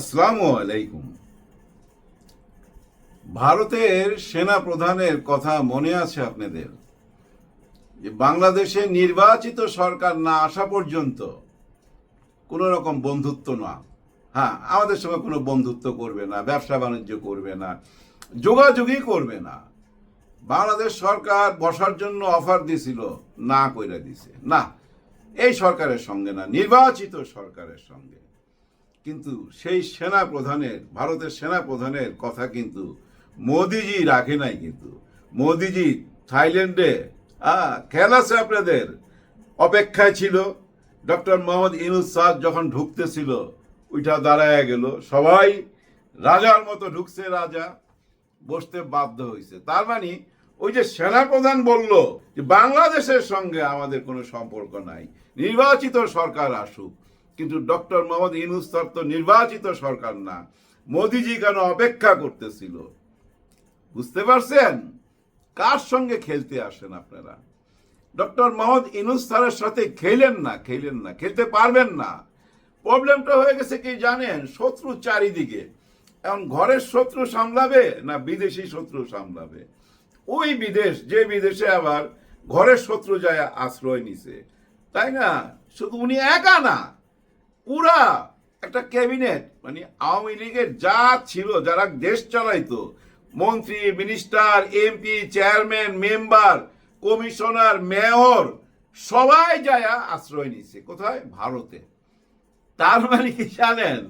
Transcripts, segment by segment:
আসসালামু আলাইকুম। ভারতের সেনা প্রধানের কথা মনে আছে আপনাদের? যে বাংলাদেশে নির্বাচিত সরকার না আসা পর্যন্ত কোনো রকম বন্ধুত্ব না। হ্যাঁ আমাদের সঙ্গে কোনো বন্ধুত্ব করবে না, ব্যবসা বাণিজ্য করবে না, যোগাযোগই করবে না। বাংলাদেশ সরকার বসার জন্য অফার দিছিল, না কইরা দিছে। না, এই সরকারের সঙ্গে না, নির্বাচিত সরকারের সঙ্গে। কিন্তু সেই সেনা প্রধানের ভারতের সেনা প্রধানের কথা কিন্তু মোদিজি রাখে নাই কিন্তু। মোদিজি থাইল্যান্ডে খেয়াল আপনাদের অপেক্ষায় ছিল। ডক্টর মোহাম্মদ ইনুস সাদ যখন ঢুকতেছিল, ওইটা দাঁড়ায় গেল। সবাই রাজার মতো ঢুকছে, রাজা। বসতে বাধ্য হয়েছে তার মানে ওই যে সেনাপ্রধান বলল যে, বাংলাদেশের সঙ্গে আমাদের কোনো সম্পর্ক নাই। নির্বাচিত সরকার আসুক। কিন্তু ডক্টর মোহাম্মদ ইনুস স্যার তো নির্বাচিত সরকার না। মোদিজি কেন অপেক্ষা করতেছিল? বুঝতে পারছেন? কার সঙ্গে খেলতে আসেন আপনারা? ডক্টর মোহাম্মদ ইনুস স্যারের সাথে খেলেন না খেলেন না, খেলতে পারবেন না। প্রবলেমটা হয়ে গেছে কি জানেন? শত্রু চারিদিকে। এখন ঘরের শত্রু সামলাবে না বিদেশি শত্রু সামলাবে? ওই বিদেশ, যে বিদেশে আবার ঘরের শত্রু যায় আশ্রয় নিছে। তাই না? শুধু উনি একা না। পুরা একটা ক্যাবিনেট মানে আওয়ামী লীগের যা ছিল, যারা দেশ চালাইতো, মন্ত্রী, minister, MP, chairman, member, commissioner, mayor, সবাই যায় আশ্রয় নিছে কোথায়? ভারতে। তার মানে কি জানেন?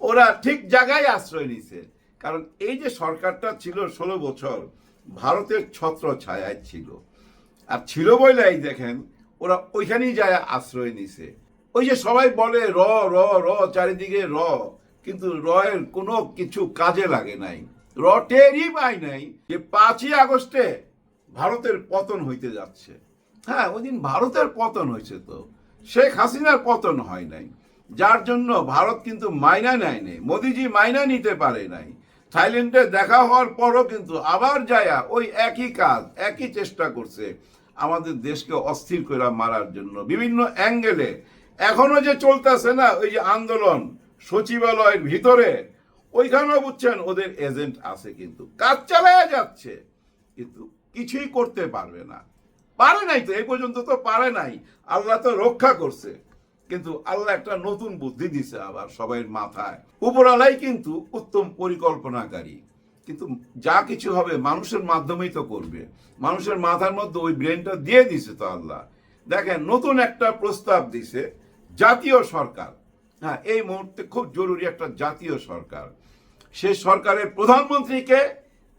ওরা ঠিক জায়গায় আশ্রয় নিছে কারণ এই যে সরকারটা ছিল ষোলো বছর, ভারতের ছত্র ছায়ায় ছিল। আর ছিল বলেই দেখেন, ওরা ওইখানেই যায় আশ্রয় নিছে ওই যে সবাই বলে র র র, চারিদিকে র, কিন্তু রয়ের কোনো কিছু কাজে লাগে নাই। র টেরই পায় নাই যে পাঁচই আগস্টে ভারতের পতন হইতে যাচ্ছে। হ্যাঁ ওই দিন ভারতের পতন হয়েছে তো। শেখ হাসিনার পতন হয় নাই। যার জন্য ভারত কিন্তু মাইনা নেয় নাই। মোদিজি মাইনা নিতে পারে নাই। থাইল্যান্ডে দেখা হওয়ার পরও কিন্তু আবার যায়া ওই একই কাজ, একই চেষ্টা করছে আমাদের দেশকে অস্থির করে মারার জন্য। বিভিন্ন অ্যাঙ্গেলে এখনও যে চলতেছে না, ওই যে আন্দোলন সচিবালয়ের ভিতরে, ওইখানেও বুঝছেন ওদের এজেন্ট আছে কিন্তু। কাজ চালায় যাচ্ছে, কিন্তু কিছুই করতে পারবে না। পারে নাই তো এই পর্যন্ত তো পারে নাই। আল্লাহ তো রক্ষা করছে, কিন্তু আল্লাহ একটা নতুন বুদ্ধি দিছে আবার সবাইয়ের মাথায়। উপরালাই কিন্তু উত্তম পরিকল্পনাকারী, কিন্তু যা কিছু হবে মানুষের মাধ্যমেই তো করবে। মানুষের মাথার মধ্যে ওই ব্রেনটা দিয়ে দিছে তো আল্লাহ। দেখেন, নতুন একটা প্রস্তাব দিছে জাতীয় সরকার। হ্যাঁ এই মুহূর্তে খুব জরুরি একটা জাতীয় সরকার। সে সরকারের প্রধানমন্ত্রীকে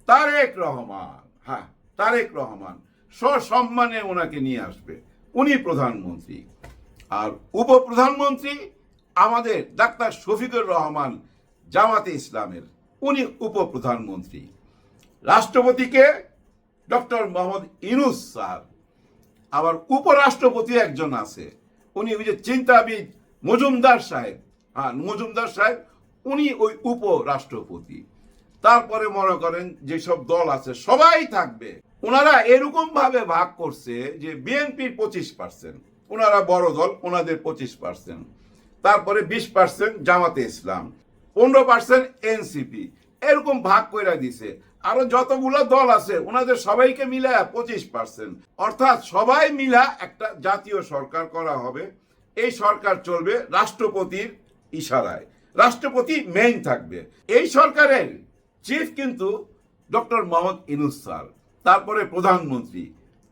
তারেক রহমান। হ্যাঁ তারেক রহমান। সসম্মানে ওনাকে নিয়ে আসবে। উনি প্রধানমন্ত্রী। আর উপপ্রধানমন্ত্রী আমাদের ডাক্তার শফিকুর রহমান জামাতে ইসলামের। উনি উপপ্রধানমন্ত্রী। রাষ্ট্রপতিকে ডক্টর মোহাম্মদ ইনুস স্যার। আবার উপরাষ্ট্রপতি একজন আছে। উনি ওই যে চিন্তাবিদ মজুমদার সাহেব। হ্যাঁ মজুমদার সাহেব, উনি ওই উপরাষ্ট্রপতি। তারপরে মনে করেন যেসব দল আছে, সবাই থাকবে। ওনারা এরকম ভাবে ভাগ করছে যে বিএনপির পঁচিশ পার্সেন্ট ওনারা বড় দল ওনাদের পঁচিশ পার্সেন্ট। তারপরে বিশ পার্সেন্ট জামাতে ইসলাম, পনেরো পার্সেন্ট এনসিপি। এরকম ভাগ করে দিছে। আরও যতগুলো দল আছে, ওনাদের সবাইকে মিলা পঁচিশ পার্সেন্ট অর্থাৎ সবাই মিলা একটা জাতীয় সরকার করা হবে। এই সরকার চলবে রাষ্ট্রপতির ইশারায়। রাষ্ট্রপতি মেইন থাকবে। এই সরকারের চিফ কিন্তু ডক্টর মোহাম্মদ ইনুস স্যার, তারপরে প্রধানমন্ত্রী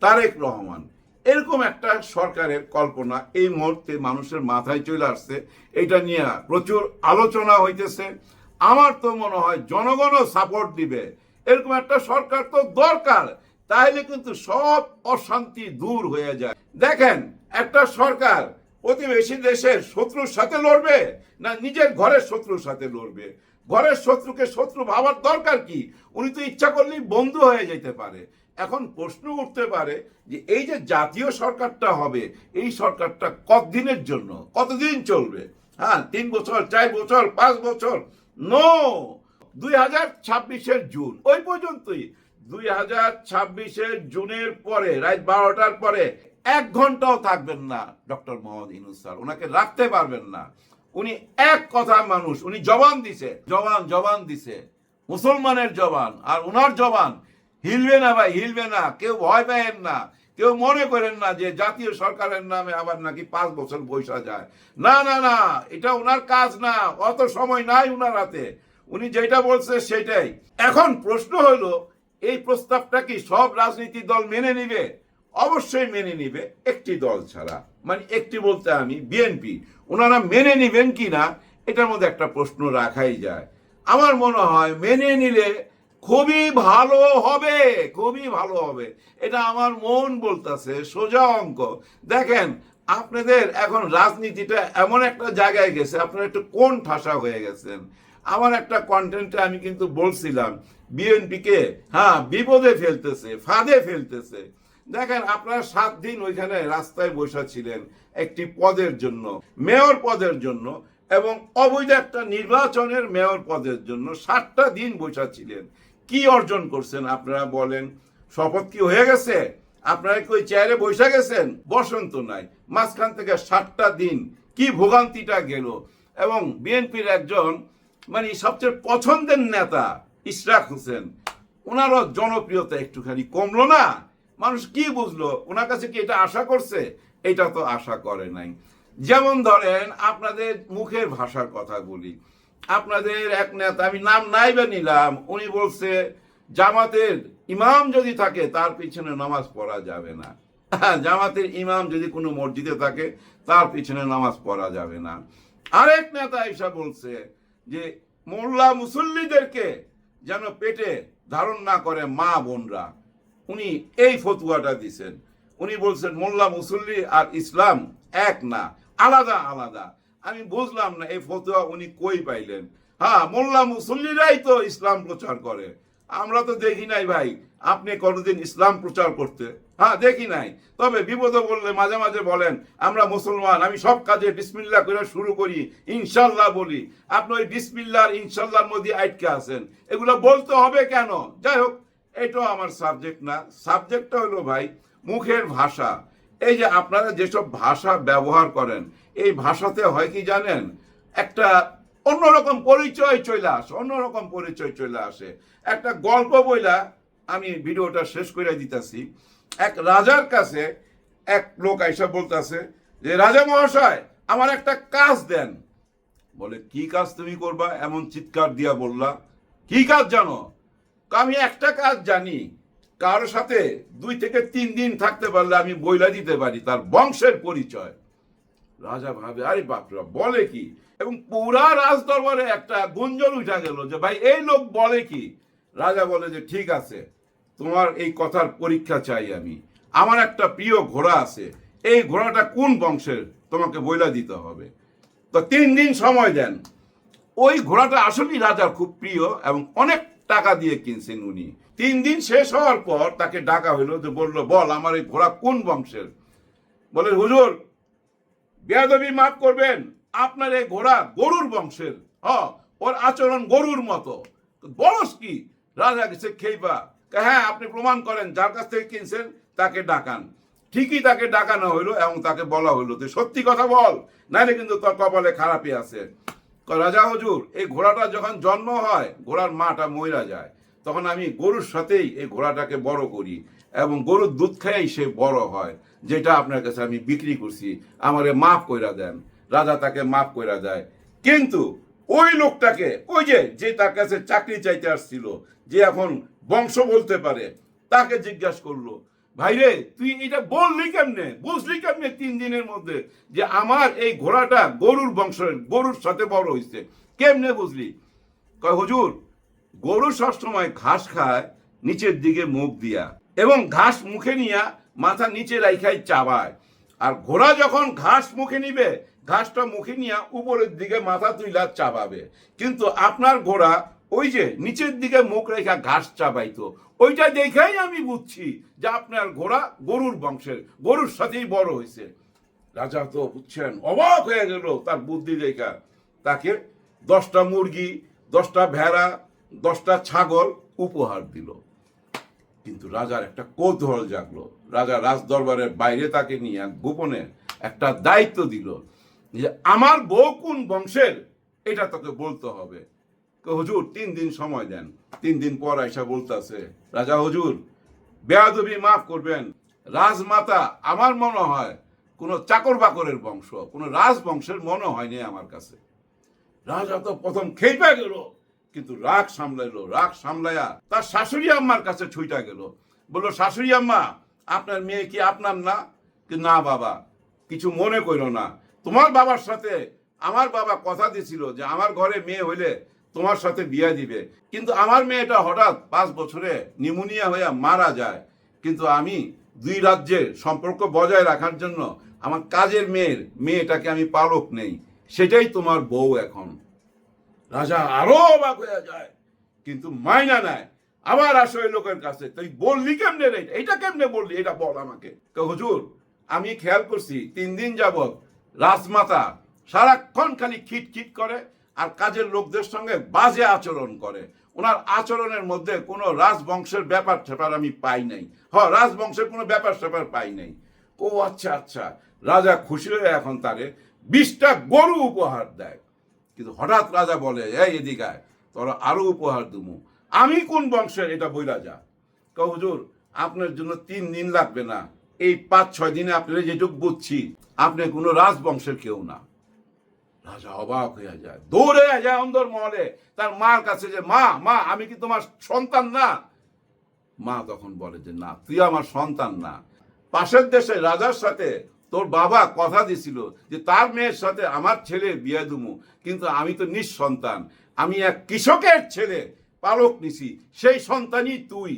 তারেক রহমান। এরকম একটা সরকারের কল্পনা এই মুহূর্তে মানুষের মাথায় চলে আসছে। এটা নিয়ে প্রচুর আলোচনা হইতেছে। আমার তো মনে হয় জনগণও সাপোর্ট দিবে। এরকম একটা সরকার তো দরকার, তাহলে কিন্তু সব অশান্তি দূর হয়ে যায়। দেখেন, একটা সরকার প্রতিবেশী দেশের শত্রুর সাথে লড়বে না নিজের ঘরের শত্রুর সাথে লড়বে? ঘরের শত্রুকে শত্রু ভাবার দরকার কি? উনি তো ইচ্ছা করলেই বন্ধু হয়ে যেতে পারে। এখন প্রশ্ন উঠতে পারে যে এই যে জাতীয় সরকারটা হবে, এই সরকারটা কতদিনের জন্য? কতদিন চলবে? হ্যাঁ তিন বছর, চার বছর, পাঁচ বছর? নো দুই হাজার ছাব্বিশের জুন। ওই পর্যন্তই। দুই হাজার ছাব্বিশের জুনের পরে, রাত বারোটার পরে এক ঘন্টাও থাকবেন না ডক্টর মোহাম্মদ ইনুস স্যার। ওনাকে রাখতে পারবেন না। উনি এক কথা মানুষ, উনি জবান দিছে। জবান জবান দিছে। মুসলমানের জবান, আর ওনার জবান। হিলবে না ভাই, হিলবে না। কেউ ভয় পায়েন না। কেউ মনে করেন না যে জাতীয় সরকারের নামে আবার নাকি পাঁচ বছর বৈশা যায়। না না না, এটা ওনার কাজ না। অত সময় নাই ওনার হাতে। উনি যেটা বলছে সেটাই। এখন প্রশ্ন হলো, এই প্রস্তাবটা কি সব রাজনীতি দল মেনে নিবে? অবশ্যই মেনে নিবে, একটি দল ছাড়া। মানে একটি বলতে আমি, বিএনপি। ওনারা মেনে নিবেন কি না, এটার মধ্যে একটা প্রশ্ন রাখাই যায়। আমার মনে হয় মেনে নিলে খুবই ভালো হবে, খুবই ভালো হবে। এটা আমার মন বলতেছে, সোজা অঙ্ক। দেখেন, আপনাদের এখন রাজনীতিটা এমন একটা জায়গায় গেছে, আপনারা একটু কোন ঠাসা হয়ে গেছেন। আমার একটা কন্টেন্টে আমি কিন্তু বলছিলাম বিএনপিকে হ্যাঁ বিপদে ফেলতেছে, ফাঁদে ফেলতেছে। দেখেন, আপনারা সাত দিন ওইখানে রাস্তায় বসে ছিলেন একটি পদের জন্য, মেয়র পদের জন্য, এবং অবৈধ একটা নির্বাচনের মেয়র পদের জন্য সাতটা দিন বসে ছিলেন। কি অর্জন করছেন আপনারা বলেন? শপথ কি হয়ে গেছে? আপনারা কি ওই চেয়ারে বসে গেছেন? বসন্ত নাই। মাঝখান থেকে সাতটা দিন কি ভোগান্তিটা গেল? এবং বিএনপির একজন মানে সবচেয়ে পছন্দের নেতা ইশরাক হোসেন। ওনারও জনপ্রিয়তা একটুখানি কমলো না। মানুষ কি বুঝলো? ওনার কাছে কি এটা আশা করছে? এটা তো আশা করে নাই। যেমন ধরেন, আপনাদের মুখের ভাষার কথা বলি। আপনাদের এক নেতা, আমি নাম নাই বা নিলাম, উনি বলছে, জামাতের ইমাম যদি থাকে, তার পিছনে নামাজ পড়া যাবে না। জামাতের ইমাম যদি কোনো মসজিদে থাকে, তার পিছনে নামাজ পড়া যাবে না। আরেক নেতা এসা বলছে যে মোল্লা মুসল্লিদেরকে যেন পেটে ধারণ না করে মা বোনরা। উনি এই ফতুয়াটা দিছেন। উনি বলছেন, মোল্লা মুসল্লি আর ইসলাম এক না, আলাদা আলাদা। আমি বুঝলাম না, এই ফতুয়া উনি কই পাইলেন? হ্যাঁ মোল্লা মুসল্লিরাই তো ইসলাম প্রচার করে। আমরা তো দেখি নাই ভাই, আপনি কোনোদিন ইসলাম প্রচার করতে? হ্যাঁ দেখি নাই। তবে বিপদে বললে মাঝে মাঝে বলেন, আমরা মুসলমান, আমি সব কাজে বিসমিল্লাহ করে শুরু করি, ইনশাল্লাহ বলি। আপনি ওই বিসমিল্লাহ আর ইনশাল্লাহর মধ্যে আটকে আছেন। এগুলো বলতে হবে কেন? যাই হোক, এটাও আমার সাবজেক্ট না। সাবজেক্টটা হলো ভাই, মুখের ভাষা। এই যে আপনারা যেসব ভাষা ব্যবহার করেন, এই ভাষাতে হয় কি জানেন? একটা অন্যরকম পরিচয় চলে আসে, অন্যরকম পরিচয় চলে আসে। একটা গল্প বইলা আমি ভিডিওটা শেষ করে দিতেছি। এক রাজার কাছে এক লোক আইসা বলতেছে যে, রাজা মহাশয়, আমার একটা কাজ দেন। বলে, কি কাজ তুমি করবা? এমন চিৎকার দিয়া বললা, কি কাজ জানো? আমি একটা কাজ জানি কারোর সাথে দুই থেকে তিন দিন থাকতে পারলে আমি বইলা দিতে পারি, তার বংশের পরিচয়। রাজা ভাবে, আরে বাপরা, বলে কি? এবং পুরা রাজ দরবারে একটা গুঞ্জন উঠা গেল যে, ভাই, এই লোক বলে কি? রাজা বলে যে, ঠিক আছে তোমার এই কথার পরীক্ষা চাই আমি। আমার একটা প্রিয় ঘোড়া আছে। এই ঘোড়াটা কোন বংশের? তোমাকে বইলা দিতে হবে। তো তিন দিন সময় দেন। ওই ঘোড়াটা আসলেই রাজার খুব প্রিয় এবং অনেক টাকা দিয়ে কিনছেন উনি। তিন দিন শেষ হওয়ার পর তাকে ডাকা হইল যে বলল, বল, আমার এই ঘোড়া কোন বংশের? বলে, হুজুর, বেয়াদবি মাফ করবেন। আপনার এই ঘোড়া গরুর বংশের। হ, ওর আচরণ গরুর মতো। বলস কি? রাজা গেছে খেইবা। হ্যাঁ আপনি প্রমাণ করেন, যার কাছ থেকে কিনছেন, তাকে ডাকান। ঠিকই তাকে ডাকানো হইল এবং তাকে বলা হইল তুই সত্যি কথা বল, নাইলে কিন্তু তোর কপালে খারাপই আছে। রাজা হজুর, এই ঘোড়াটা যখন জন্ম হয়, ঘোড়ার মাটা মইরা যায়, তখন আমি গরুর সাথেই এই ঘোড়াটাকে বড় করি এবং গরুর দুধ খাইয়াই সে বড় হয়, যেটা আপনার কাছে আমি বিক্রি করছি, আমারে মাফ কইরা দেন। রাজা তাকে মাফ কইরা দেয় কিন্তু ওই লোকটাকে, ওই যে যে তার কাছে চাকরি চাইতে আসছিল, যে এখন বংশ বলতে পারে। তাকে জিজ্ঞাসা করল ভাইরে তুই এটা বললি কেমনে? বুঝলি কেমনে তিন দিনের মধ্যে যে আমার এই ঘোড়াটা গরুর বংশের গরুর সাথে বড় হয়েছে কেমনে বুঝলি? কয়, হুজুর, গরু সবসময় ঘাস খায় নিচের দিকে মুখ দিয়া এবং ঘাস মুখে নিয়া মাথা নিচে রাইখাই চাবায়। আর ঘোড়া যখন ঘাস মুখে নিবে, ঘাসটা মুখে নিয়া উপরের দিকে মাথা তুইলা চাবাবে। কিন্তু আপনার ঘোড়া ওই যে নিচের দিকে মুখ রেখা ঘাস চাবাইতো ওইটা দেখেই আমি বুঝছি যে আপনার ঘোড়া গরুর বংশের, গরুর সাথেই বড় হয়েছে। রাজা তো বুঝছেন, অবাক হয়ে গেল তার বুদ্ধি দেখা। তাকে দশটা মুরগি, দশটা ভেড়া, দশটা ছাগল উপহার দিল। কিন্তু রাজার একটা কৌতূহল জাগলো। রাজা রাজ দরবারের বাইরে তাকে নিয়ে এক গোপনে একটা দায়িত্ব দিল যে, আমার বউ কোন বংশের? এটা তোকে বলতে হবে। হুজুর, তিন দিন সময় দেন। তিন দিন পর আইসা বলতেছে, রাজা হুজুর, বেয়াদবি মাফ করবেন। রাজমাতা, আমার মনে হয় কোনো চাকর বাকরের বংশ, কোনো রাজবংশের মনে হয়নি আমার কাছে। রাজা তো প্রথম খেপে গেল, কিন্তু রাগ সামলাইলো, রাগ সামলাইয়া তার শাশুড়ি আম্মার কাছে ছুইটা গেল। বলল, শাশুড়ি আম্মা, আপনার মেয়ে কি আপনার না? কি, না বাবা, কিছু মনে করো না। তোমার বাবার সাথে আমার বাবা কথা দিছিল যে আমার ঘরে মেয়ে হইলে তোমার সাথে বিয়ে দিবে। কিন্তু আমার মেয়েটা হঠাৎ পাঁচ বছরে নিউমোনিয়া হয়ে মারা যায়। কিন্তু আমি দুই রাজ্যের সম্পর্ক বজায় রাখার জন্য আমার কাজের মেয়ের মেয়েটাকে আমি পালক নেই। সেটাই তোমার বউ এখন। রাজা আরও অবাক হয়ে যায়। কিন্তু মাইনা নেয় আবার আসো এই লোকের কাছে, তুই বললি কেমনে রে? এটা কেমনে বললি? এটা বল আমাকে। হুজুর, আমি খেয়াল করছি, তিন দিন যাবৎ রাজমাতা সারাক্ষণ খালি খিট খিট করে আর কাজের লোকদের সঙ্গে বাজে আচরণ করে। ওনার আচরণের মধ্যে কোনো রাজবংশের ব্যাপার স্যাপার আমি পাই নাই। হ, রাজবংশের কোনো ব্যাপার স্যাপার পাই নাই। ও আচ্ছা আচ্ছা রাজা খুশি হয়ে এখন তারে বিশটা গরু উপহার দেয়। কিন্তু হঠাৎ রাজা বলে, এই এদিকায় তোরা আরও উপহার দুমু। আমি কোন বংশের এটা বইলা যা। ক হুজুর, আপনার জন্য তিন দিন লাগবে না। এই পাঁচ ছয় দিনে আপনার যেটুক বুঝছি, আপনি কোনো রাজবংশের কেউ না। রাজা অবাক হয়ে যায়। দৌড়ে যায় অন্দর মহলে। তার মার কাছে যে, মা মা, আমি কি তোমার সন্তান না? মা তখন বলে যে, না, তুই আমার সন্তান না। পাশের দেশে রাজার সাথে তোর বাবা কথা দিছিল যে, তার মেয়ের সাথে আমার ছেলে বিয়ে দুমু, কিন্তু আমি তো নিঃসন্তান। আমি এক কৃষকের ছেলে, পালক নিছি, সেই সন্তানই তুই।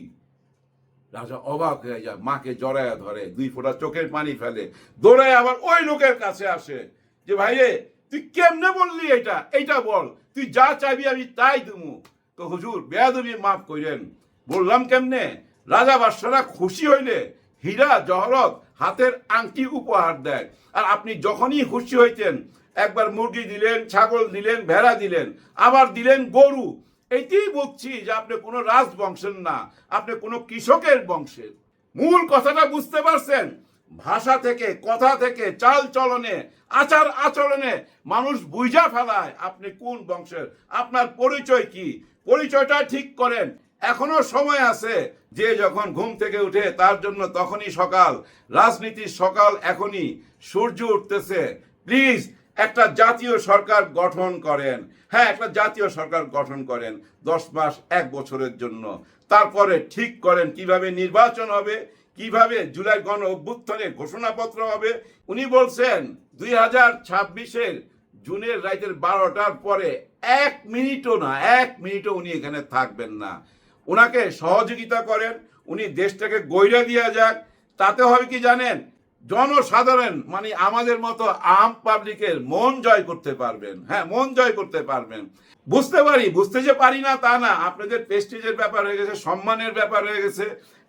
রাজা অবাক হয়ে যায়, মাকে জড়ায়া ধরে, দুই ফোঁটা চোখের পানি ফেলে। দৌড়ায় আবার ওই লোকের কাছে আসে যে ভাই রে তুই কেমনে বললি এটা? এইটা বল। তুই যা চাইবি আমি তাই দুমু তো হুজুর, বেয়াদবি মাফ কইরেন। বললাম কেমনে? রাজা বাদশারা খুশি হইলে হীরা, জহরত হাতের আংটি উপহার দেয়। আর আপনি যখনই খুশি হইতেন, একবার মুরগি দিলেন, ছাগল দিলেন, ভেড়া দিলেন, আবার দিলেন গরু এইটাই বুঝছি যে আপনি কোনো রাজবংশের না, আপনি কোনো কৃষকের বংশের। মূল কথাটা বুঝতে পারছেন? ভাষা থেকে, কথা থেকে, চাল চলনে, আচার আচরণে মানুষ বুঝা ফেলায় আপনি কোন বংশের, আপনার পরিচয় কি? পরিচয়টা ঠিক করেন। এখনও সময় আছে যে যখন ঘুম থেকে উঠে তার জন্য তখনই সকাল, রাজনীতির সকাল এখনই, সূর্য উঠতেছে। প্লিজ, একটা জাতীয় সরকার গঠন করেন। হ্যাঁ একটা জাতীয় সরকার গঠন করেন দশ মাস এক বছরের জন্য। তারপরে ঠিক করেন কীভাবে নির্বাচন হবে কীভাবে জুলাই গণ অভ্যুত্থানে ঘোষণাপত্র হবে? উনি বলছেন, দুই হাজার ছাব্বিশের জুনের রাইতের বারোটার পরে এক মিনিটও না, এক মিনিটও উনি এখানে থাকবেন না। ওনাকে সহযোগিতা করেন, উনি দেশটাকে গইরা দিয়া যাক। তাতে হবে কি জানেন? জনসাধারণ মানে আমাদের মতো আম পাবলিকের মন জয় করতে পারবেন। হ্যাঁ মন জয় করতে পারবেন। বুঝতে পারি, বুঝতে যে পারি না তা না। আপনাদের প্রেস্টিজের ব্যাপার হয়ে গেছে, সম্মানের ব্যাপার হয়ে গেছে।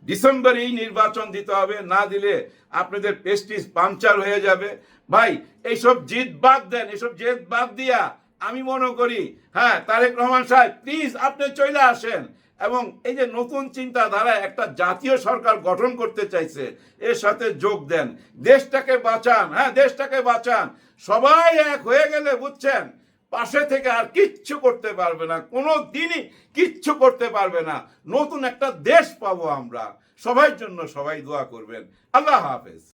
ডিসেম্বরেই নির্বাচন দিতে হবে, না দিলে আপনাদের প্রেস্টিজ পাংচার হয়ে যাবে। ভাই, এইসব জিদ বাদ দেন, এইসব জেদ বাদ দিয়া আমি মনে করি হ্যাঁ তারেক রহমান সাহেব প্লিজ আপনি চলে আসেন। এবং এই যে নতুন চিন্তাধারায় একটা জাতীয় সরকার গঠন করতে চাইছে, এর সাথে যোগ দেন। দেশটাকে বাঁচান হ্যাঁ দেশটাকে বাঁচান। সবাই এক হয়ে গেলে, বুঝছেন? পাশে থেকে আর কিচ্ছু করতে পারবে না কোনো দিনই কিচ্ছু করতে পারবে না। নতুন একটা দেশ পাবো আমরা। সবাই জন্য সবাই দোয়া করবেন। আল্লাহ হাফেজ।